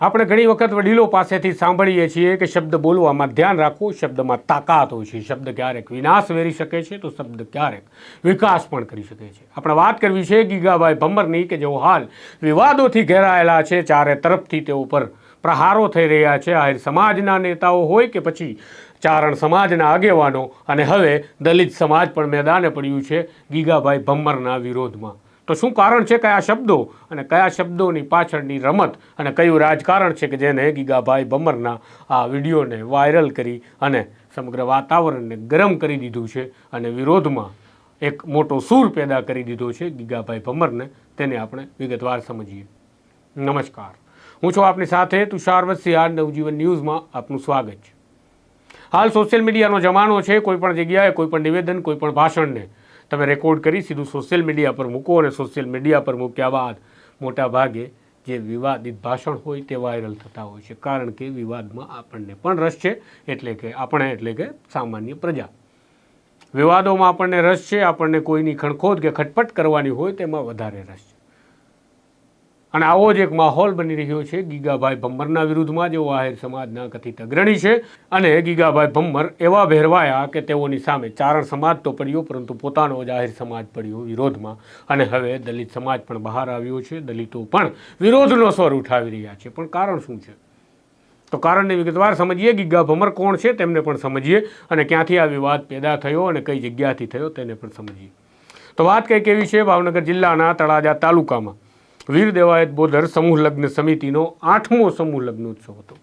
આપણે ઘણી વખત વડીલો પાસેથી સાંભળીએ છીએ કે શબ્દ બોલવામાં ધ્યાન રાખવું શબ્દમાં તાકાત હોય છે. શબ્દ ક્યારેક વિનાશ વેરી શકે છે તો શબ્દ ક્યારેક વિકાસ પણ કરી શકે છે. આપણે વાત કરવી છે ગીગાભાઈ ભમ્મરની કે જેઓ હાલ વિવાદોથી ઘેરાયેલા છે. ચારે તરફથી તેઓ પર પ્રહારો થઈ રહ્યા છે. આહિર સમાજના નેતાઓ હોય કે પછી ચારણ સમાજના આગેવાનો. અને હવે દલિત સમાજ પણ મેદાને પડ્યું છે ગીગાભાઈ ભમ્મરના વિરોધમાં. તો શું કારણ છે કયા શબ્દો? અને કયા શબ્દોની પાછળની રમત? અને કયું રાજકારણ છે કે જેને ગીગાભાઈ ભમ્મરના આ વિડીયોને વાયરલ કરી અને સમગ્ર વાતાવરણને ગરમ કરી દીધું છે અને વિરોધમાં એક મોટો સૂર પેદા કરી દીધો છે ગીગાભાઈ ભમ્મરને તેને આપણે વિગતવાર સમજીએ. નમસ્કાર. હું છું આપની સાથે તુષાર વસિયાર, નવજીવન ન્યૂઝમાં આપનું સ્વાગત છે. હાલ સોશિયલ મીડિયાનો જમાનો છે કોઈપણ જગ્યાએ કોઈપણ નિવેદન કોઈપણ ભાષણને તમે રેકોર્ડ કરી સીધું સોશિયલ મીડિયા પર મૂકો અને સોશિયલ મીડિયા પર મૂક્યા બાદ મોટા ભાગે જે વિવાદિત ભાષણ હોય તે વાયરલ થતા હોય છે. કારણ કે વિવાદમાં આપણને પણ રસ છે, એટલે કે આપણે, એટલે કે સામાન્ય પ્રજા. વિવાદોમાં આપણને રસ છે, આપણને કોઈની ખણખોદ કે ખટપટ કરવાની હોય તેમાં વધારે રસ છે. અને આવો જ એક માહોલ બની રહ્યો છે. ગીગાભાઈ ભમ્મરના વિરુદ્ધમાં જેઓ આહિર સમાજના કથિત અગ્રણી છે અને ગીગાભાઈ ભમ્મર એવા ભેરવાયા કે તેઓની સામે ચારણ સમાજ તો પડ્યો, પરંતુ પોતાનો જ આહિર સમાજ પડ્યો વિરોધમાં. અને હવે દલિત સમાજ પણ બહાર આવ્યો છે. દલિતો પણ વિરોધનો સ્વર ઉઠાવી રહ્યા છે. પણ કારણ શું છે? તો કારણને વિગતવાર સમજીએ, ગીગા ભમર કોણ છે તેમને પણ સમજીએ અને ક્યાંથી આ વિવાદ પેદા થયો અને કઈ જગ્યાથી થયો તેને પણ સમજીએ. તો વાત કંઈક એવી છે, ભાવનગર જિલ્લાના તળાજા તાલુકામાં. વીર દેવાયત બોદર સમૂહ લગ્ન સમિતિનો આઠમો સમૂહ લગ્ન ઉત્સવ હતો.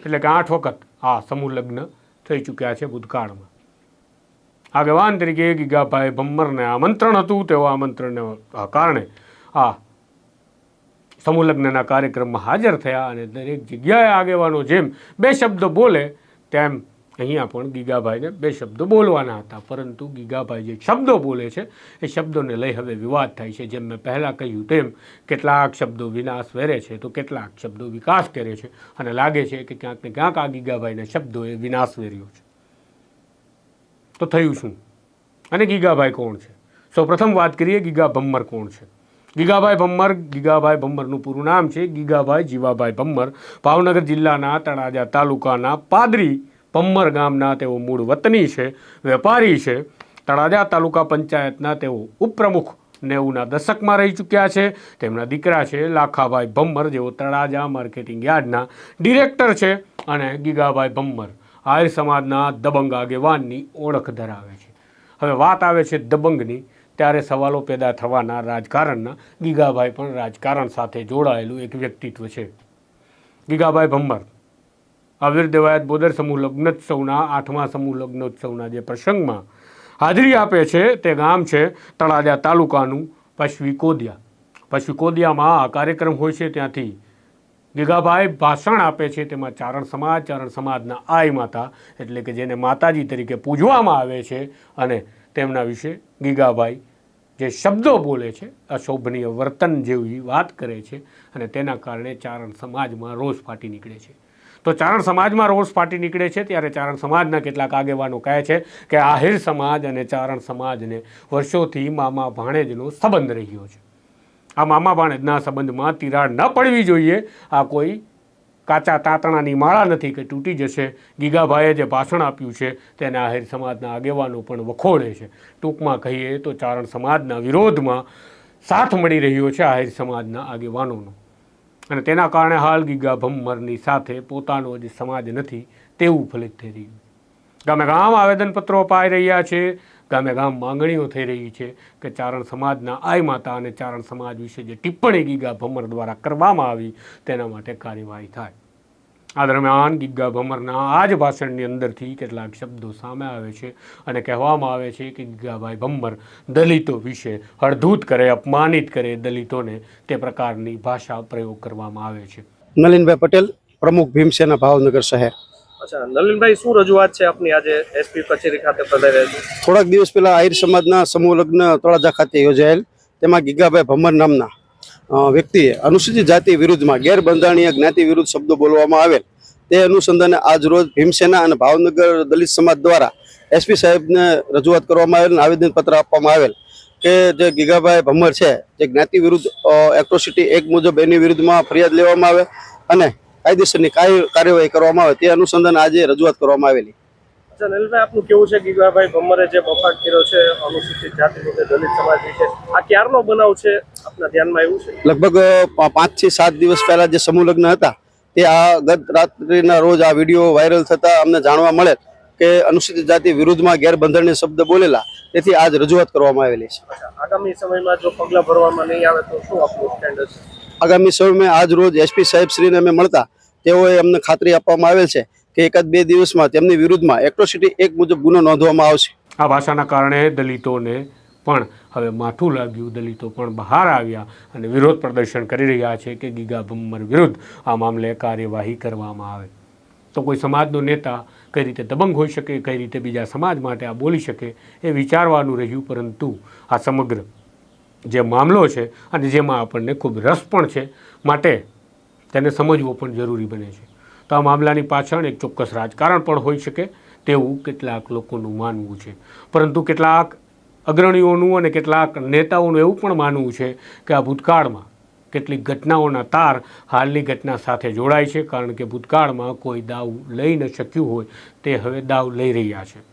એટલે કે આઠ વખત આ સમૂહ લગ્ન થઈ ચૂક્યા છે ભૂતકાળમાં. આગેવાન તરીકે ગીગાભાઈ ભમ્મરને આમંત્રણ હતું. તેવા આમંત્રણને કારણે આ સમૂહ લગ્નના કાર્યક્રમમાં હાજર થયા અને દરેક જગ્યાએ આગેવાનો જેમ બે શબ્દ બોલે તેમ અહીંયા પણ ગીગાભાઈને બે શબ્દો બોલવાના હતા. પરંતુ ગીગાભાઈ જે શબ્દો બોલે છે, એ શબ્દોને લઈ હવે વિવાદ થાય છે. જેમ મેં પહેલાં કહ્યું તેમ, કેટલાક શબ્દો વિનાશ વેરે છે તો કેટલાક શબ્દો વિકાસ કરે છે. અને લાગે છે કે ક્યાંક ને ક્યાંક આ ગીગાભાઈના શબ્દોએ વિનાશ વેર્યો છે. તો થયું શું? અને ગીગાભાઈ કોણ છે? સૌપ્રથમ વાત કરીએ, ગીગા ભમ્મર કોણ છે? ગીગાભાઈ ભમ્મર, ગીગાભાઈ ભમ્મરનું પૂરું નામ છે ગીગાભાઈ જીવાભાઈ ભમ્મર. ભાવનગર જિલ્લાના તળાજા તાલુકાના પાદરી ભમ્મર ગામના તેઓ મૂળ વતની છે, વેપારી છે. તળાજા તાલુકા પંચાયતના તેઓ ઉપપ્રમુખ નેવુંના દશકમાં રહી ચૂક્યા છે. તેમના દીકરા છે લાખાભાઈ ભમ્મર, જેઓ તળાજા માર્કેટિંગ યાર્ડના ડિરેક્ટર છે અને ગીગાભાઈ ભમ્મર આર્ય સમાજના દબંગ આગેવાનની ઓળખ ધરાવે છે. હવે વાત આવે છે દબંગની, ત્યારે સવાલો પેદા થવાના રાજકારણના. ગીગાભાઈ પણ રાજકારણ સાથે જોડાયેલું એક વ્યક્તિત્વ છે. ગીગાભાઈ ભમ્મર આવિર દેવાયત બોદર સમૂહ લગ્નોત્સવના આઠમા સમૂહ લગ્નોત્સવના જે પ્રસંગમાં હાજરી આપે છે તે ગામ છે તળાજા તાલુકાનું પશ્વી કોદિયા. પશ્વી કોદિયામાં આ કાર્યક્રમ હોય છે ત્યાંથી ગીગાભાઈ ભાષણ આપે છે તેમાં ચારણ સમાજ, ચારણ સમાજના આય માતા એટલે કે જેને માતાજી તરીકે પૂજવામાં આવે છે અને તેમના વિશે ગીગાભાઈ જે શબ્દો બોલે છે, અશોભનીય વર્તન જેવી વાત કરે છે અને તેના કારણે ચારણ સમાજમાં રોષ ફાટી નીકળે છે. તો ચારણ સમાજમાં રોષ ફાટી નીકળે છે ત્યારે ચારણ સમાજના કેટલાક આગેવાનો કહે છે કે આહિર સમાજ અને ચારણ સમાજને વર્ષોથી મામા ભાણેજનો સંબંધ રહ્યો છે. આ મામા ભાણેજના સંબંધમાં તિરાડ ન પડવી જોઈએ. આ કોઈ કાચા તાતણાની માળા નથી કે તૂટી જશે. ગીગાભાઈએ જે ભાષણ આપ્યું છે તેને આહિર સમાજના આગેવાનો પણ વખોડે છે. ટૂંકમાં કહીએ તો ચારણ સમાજના વિરોધમાં સાથ મળી રહ્યો છે આહિર સમાજના આગેવાનોનો. અને તેના કારણે હાલ ગીગા ભમ્મરની સાથે પોતાનો જ સમાજ નથી તેવું ફલિત થઈ રહ્યું. ગામે ગામ આવેદનપત્રો અપાઈ રહ્યા છે. ગામે ગામ માંગણીઓ થઈ રહી છે કે ચારણ સમાજના આય માતા અને ચારણ સમાજ વિશે જે ટિપ્પણી ગીગા ભમ્મર દ્વારા કરવામાં આવી તેના માટે કાર્યવાહી થાય. આ દરમિયાન ગીગા ભમરના આ જ ભાષણની અંદરથી કેટલાક શબ્દો સામે આવે છે અને કહેવામાં આવે છે કે ગીગાભાઈ ભમ્મર દલિતો વિશે હળધૂત કરે અપમાનિત કરે દલિતોને તે પ્રકારની ભાષા પ્રયોગ કરવામાં આવે છે. નલિનભાઈ પટેલ પ્રમુખ ભીમસેના ભાવનગર શહેર. અચ્છા નલિનભાઈ શું રજૂઆત છે આપની આજે એસપી કચેરી ખાતે પધાર્યા છે? થોડાક દિવસ પહેલા આહિર સમાજના સમૂહ લગ્ન તળાજા ખાતે યોજાયેલ તેમાં ગીગાભાઈ ભમર નામના વ્યક્તિએ અનુસૂચિત જાતિ વિરુદ્ધમાં ગેરબંધારણીય જ્ઞાતિ વિરુદ્ધ શબ્દો બોલવામાં આવેલ તે અનુસંધાને આજ રોજ ભીમસેના અને ભાવનગર દલિત સમાજ દ્વારા એસપી સાહેબને રજૂઆત કરવામાં આવેલ આવેદનપત્ર આપવામાં આવેલ કે જે ગીગાભાઈ ભમર છે, જે જ્ઞાતિ વિરુદ્ધ એક્ટ્રોસિટી એક મુજબ એની વિરુદ્ધમાં ફરિયાદ લેવામાં આવે અને કાયદેસરની કાર્ય- કાર્યવાહી કરવામાં આવે તે અનુસંધાને આજે રજૂઆત કરવામાં આવેલી. નલિનભાઈ આપનું કેવું છે ગીગાભાઈ ભમ્મરે જે બફાટ કર્યો છે અનુસૂચિત જાતિ વિશે દલિત સમાજ વિશે આ ક્યારનો બનાવ છે? આપના ધ્યાનમાં આવ્યું છે? લગભગ પાંચથી સાત દિવસ પહેલા જે સમૂહ લગ્ન હતા તે આ ગત રાત્રિના રોજ આ વીડિયો વાયરલ થતા અમને જાણવા મળે કે અનુસૂચિત જાતિ વિરુદ્ધમાં ગેરબંધનની શબ્દ બોલેલા. તેથી આજ રજૂઆત કરવામાં આવેલી છે. આગામી સમયમાં જો પગલાં ભરવામાં નહીં આવે તો શું આપણું સ્ટેન્ડ હશે આગામી સમયમાં આજ રોજ એસપી સાહેબ શ્રીને અમે મળતા. તેઓએ અમને ખાતરી આપવામાં આવેલ છે કે એકાદ બે દિવસમાં તેમની વિરુદ્ધમાં એક્ટ્રોસિટી એક મુજબ ગુનો નોંધવામાં આવશે. આ ભાષાના કારણે દલિતોને પણ હવે માઠું લાગ્યું. દલિતો પણ બહાર આવ્યા અને વિરોધ પ્રદર્શન કરી રહ્યા છે કે ગીગા ભમ્મર વિરુદ્ધ આ મામલે કાર્યવાહી કરવામાં આવે. તો કોઈ સમાજનો નેતા કઈ રીતે દબંગ હોઈ શકે, કઈ રીતે બીજા સમાજ માટે આ બોલી શકે એ વિચારવાનું રહ્યું. પરંતુ આ સમગ્ર જે મામલો છે અને જેમાં આપણને ખૂબ રસ પણ છે, માટે તેને સમજવો પણ જરૂરી બને છે. તો આ મામલાની પાછળ એક ચોક્કસ રાજકારણ પણ હોઈ શકે તેવું કેટલાક લોકોનું માનવું છે. પરંતુ કેટલાક અગ્રણીઓનું અને કેટલાક નેતાઓનું એવું પણ માનવું છે કે આ ભૂતકાળમાં કેટલીક ઘટનાઓના તાર હાલની ઘટના સાથે જોડાય છે, કારણ કે ભૂતકાળમાં કોઈ દાવ લઈ ન શક્યું હોય તે હવે દાવ લઈ રહ્યા છે.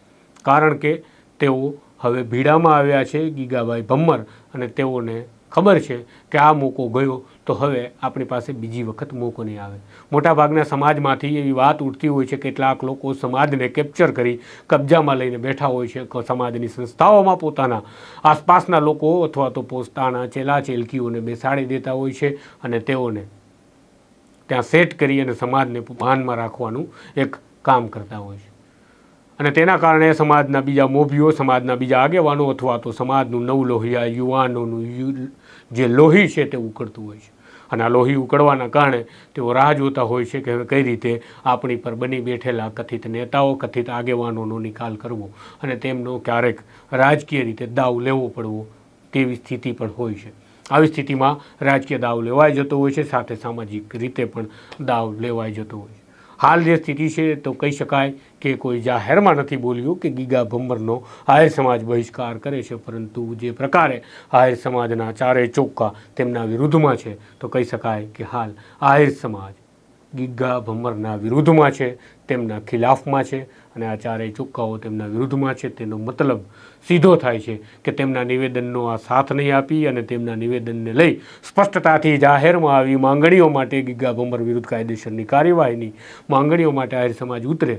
કારણ કે તેઓ હવે ભીડામાં આવ્યા છે ગીગાભાઈ ભમ્મર અને તેઓને ખબર છે કે આ મોકો ગયો તો હવે આપણી પાસે બીજી વખત મોકો નહીં આવે. મોટાભાગના સમાજમાંથી એવી વાત ઉઠતી હોય છે કેટલાક લોકો સમાજને કેપ્ચર કરી કબજામાં લઈને બેઠા હોય છે. સમાજની સંસ્થાઓમાં પોતાના આસપાસના લોકો અથવા તો પોતાના ચેલા ચેલકીઓને બેસાડી દેતા હોય છે અને તેઓને ત્યાં સેટ કરી અને સમાજને ભાનમાં રાખવાનું એક કામ કરતા હોય છે. અને તેના કારણે સમાજના બીજા મોભીઓ, સમાજના બીજા આગેવાનો અથવા તો સમાજનું નવ લોહિયા, યુવાનોનું જે લોહી છે તે ઉકળતું હોય છે. અને આ લોહી ઉકળવાના કારણે તેઓ રાહ જોતા હોય છે કે હવે કઈ રીતે આપણી પર બની બેઠેલા કથિત નેતાઓ, કથિત આગેવાનોનો નિકાલ કરવો અને તેમનો ક્યારેક રાજકીય રીતે દાવ લેવો પડવો તેવી સ્થિતિ પણ હોય છે. આવી સ્થિતિમાં રાજકીય દાવ લેવાઈ જતો હોય છે, સાથે સામાજિક રીતે પણ દાવ લેવાઈ જતો હોય છે. હાલ જે સ્થિતિ છે તો કહી શકાય કે કોઈ જાહેરમાં નથી બોલ્યું કે ગીગા ભમ્મરનો આહિર સમાજ બહિષ્કાર કરે છે, પરંતુ જે પ્રકારે આહિર સમાજના ચારે ચોક્કા તેમના વિરુદ્ધમાં છે, તો કહી શકાય કે હાલ આહિર સમાજ ગીગા ભમરના વિરુદ્ધમાં છે, તેમના ખિલાફમાં છે અને આ ચારેય ચોક્કાઓ તેમના વિરુદ્ધમાં છે. તેનો મતલબ સીધો થાય છે કે તેમના નિવેદનનો આ સાથ નહીં આપી અને તેમના નિવેદનને લઈ સ્પષ્ટતાથી જાહેરમાં આવી માંગણીઓ માટે ગીગા ભમર વિરુદ્ધ કાયદેસરની કાર્યવાહીની માંગણીઓ માટે આહિર સમાજ ઉતરે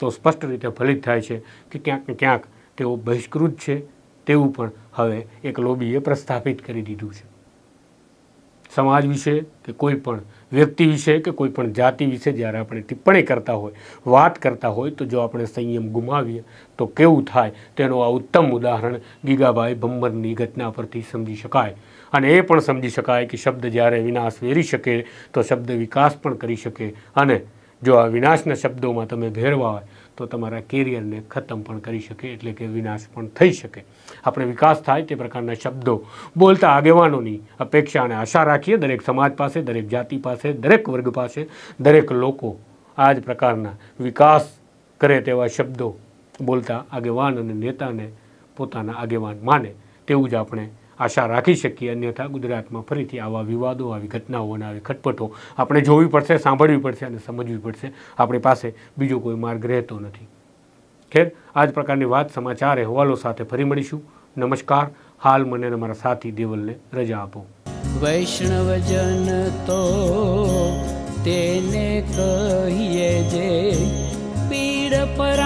તો સ્પષ્ટ રીતે ફલિત થાય છે કે ક્યાંક ક્યાંક તેઓ બહિષ્કૃત છે તેવું પણ હવે એક લોબીએ પ્રસ્થાપિત કરી દીધું છે. સમાજ વિશે કે કોઈ પણ વ્યક્તિ વિશે કે કોઈ પણ જાતિ વિશે જ્યારે આપણે ટિપ્પણી કરતા હોય, વાત કરતા હોય, તો જો આપણે સંયમ ગુમાવીએ, તો કેવું થાય? તેનું આ ઉત્તમ ઉદાહરણ ગીગાભાઈ ભમ્મરની ઘટના પરથી સમજી શકાય. અને એ પણ સમજી શકાય કે શબ્દ જ્યારે વિનાશ વેરી શકે, તો શબ્દ વિકાસ પણ કરી શકે. અને જો આ વિનાશના શબ્દોમાં તમે ભેરવા હોય, તો તમારા કેરિયરને ખતમ પણ કરી શકે, એટલે કે વિનાશ પણ થઈ શકે. આપણે વિકાસ થાય તે પ્રકારના શબ્દો બોલતા આગેવાનોની અપેક્ષા અને આશા રાખીએ. દરેક સમાજ પાસે, દરેક જાતિ પાસે, દરેક વર્ગ પાસે, દરેક લોકો આ જ પ્રકારના વિકાસ કરે તેવા શબ્દો બોલતા આગેવાન અને નેતાને પોતાના આગેવાન માને. તેવું જ આપણે આશા રાખી શકીએ, અન્યથા ગુજરાતમાં ફરીથી આવા વિવાદો, આવી ઘટનાઓ અને આવી ખટપટો. આપણે જોવી પડશે, સાંભળવી પડશે અને સમજવી પડશે. આપણી પાસે બીજો કોઈ માર્ગ રહેતો નથી. ખેર આ જ પ્રકારની વાત, સમાચાર, અહેવાલો સાથે ફરી મળીશું. નમસ્કાર. હાલ મને મારા સાથી દેવલને રજા આપો. વૈષ્ણવજન તો તેને કહીએ જે પીડ પર